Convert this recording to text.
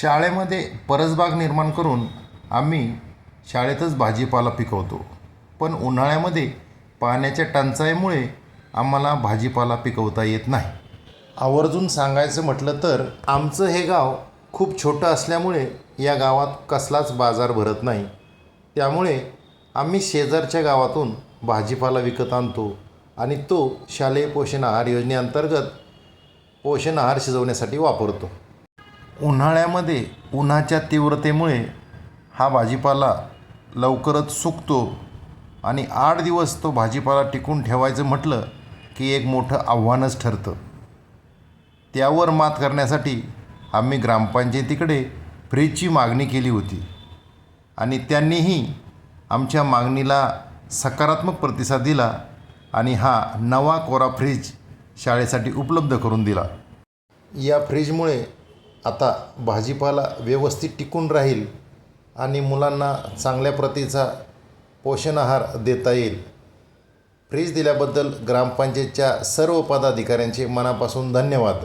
शाळेमध्ये परसबाग निर्माण करून आम्ही शाळेतच भाजीपाला पिकवतो. पण उन्हाळ्यामध्ये पाण्याच्या टंचाईमुळे आम्हाला भाजीपाला पिकवता येत नाही. आवर्जून सांगायचं म्हटलं तर आमचं हे गाव खूप छोटं असल्यामुळे या गावात कसलाच बाजार भरत नाही. त्यामुळे आम्ही शेजारच्या गावातून भाजीपाला विकत आणतो आणि तो शालेय पोषण आहार योजनेअंतर्गत पोषण आहार शिजवण्यासाठी वापरतो. उन्हाळ्यामध्ये उन्हाच्या तीव्रतेमुळे हा भाजीपाला लवकरच सुकतो आणि आठ दिवस तो भाजीपाला टिकून ठेवायचं म्हटलं की एक मोठं आव्हानच ठरतं. त्यावर मात करण्यासाठी आम्ही ग्रामपंचायतीकडे फ्रीजची मागणी केली होती आणि त्यांनीही आमच्या मागणीला सकारात्मक प्रतिसाद दिला आणि हा नवा कोरा फ्रीज शाळेसाठी उपलब्ध करून दिला. या फ्रीजमुळे आता भाजीपाला व्यवस्थित टिकून राहील आणि मुलांना चांगल्या प्रतीचा पोषण आहार देता येईल. फ्रीज दिल्याबद्दल ग्रामपंचायतच्या सर्व पदाधिकाऱ्यांचे मनापासून धन्यवाद.